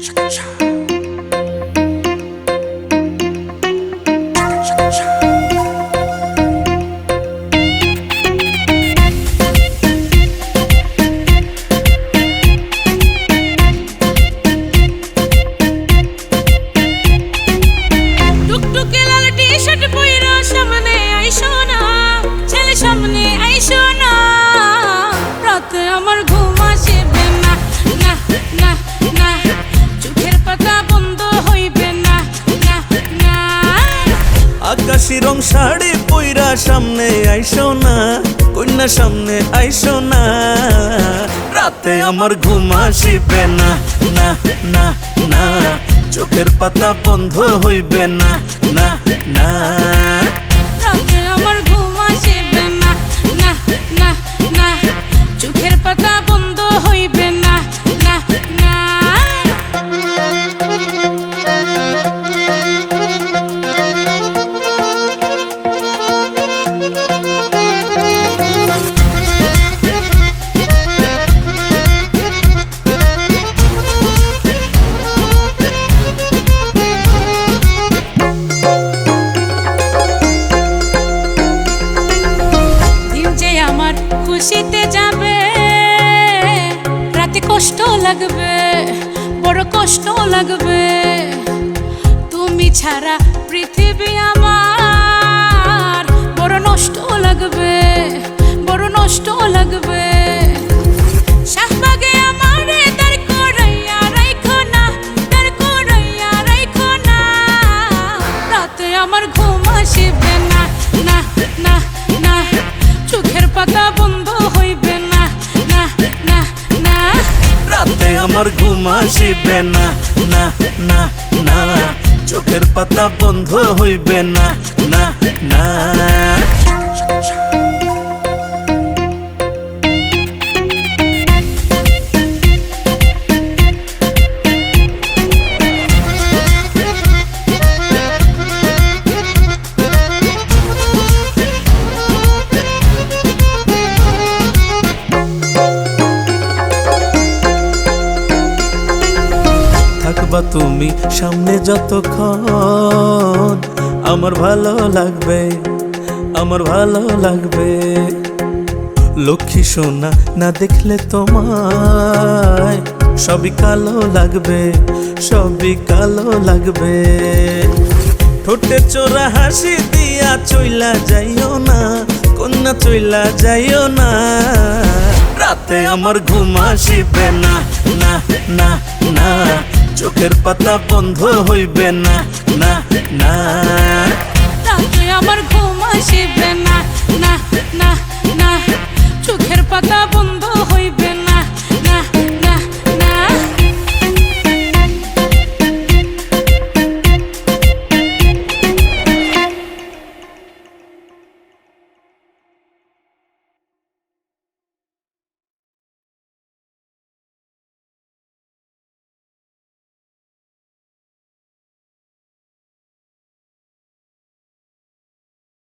Chaka, chaka. আকাশি রং শাড়ি পইরা সামনে আইসো না কন্যা সামনে আইসো না। রাতে আমার ঘুম আসিবে না না না না, চোখের পাতা বন্ধ হইবে না না না। রাতে আমার না না না না, চোখের পাতা বন্ধ হইবে খুশিতে যাবে। রাতে কষ্ট লাগবে, বড় কষ্ট লাগবে। তুমি ছাড়া পৃথিবী আমার বড় নষ্ট লাগবে, বড় নষ্ট লাগবে। রাইখো না না। আমার ঘুম আসিবে না না না না। চোখের পাতা বন্ধ আমার ঘুম আসিবে না না না না। চোখের পাতা বন্ধ হইবে না না না। থাকবা তুমি সামনে যতক্ষণ আমার ভালো লাগবে, আমার ভালো লাগবে। লক্ষ্মী সোনা না দেখলে তোমায় সবই কালো লাগবে, সবই কালো লাগবে। ঠোঁটে চোরা হাসি দিয়া চইলা যাইও না, কন্যা চইলা যাইও না। রাতে আমার ঘুম আসিবে না না না না। চোখের পাতা বন্ধ হইবে না না না। আমার ঘুম আসিবে না না না না। চোখের পাতা বন্ধ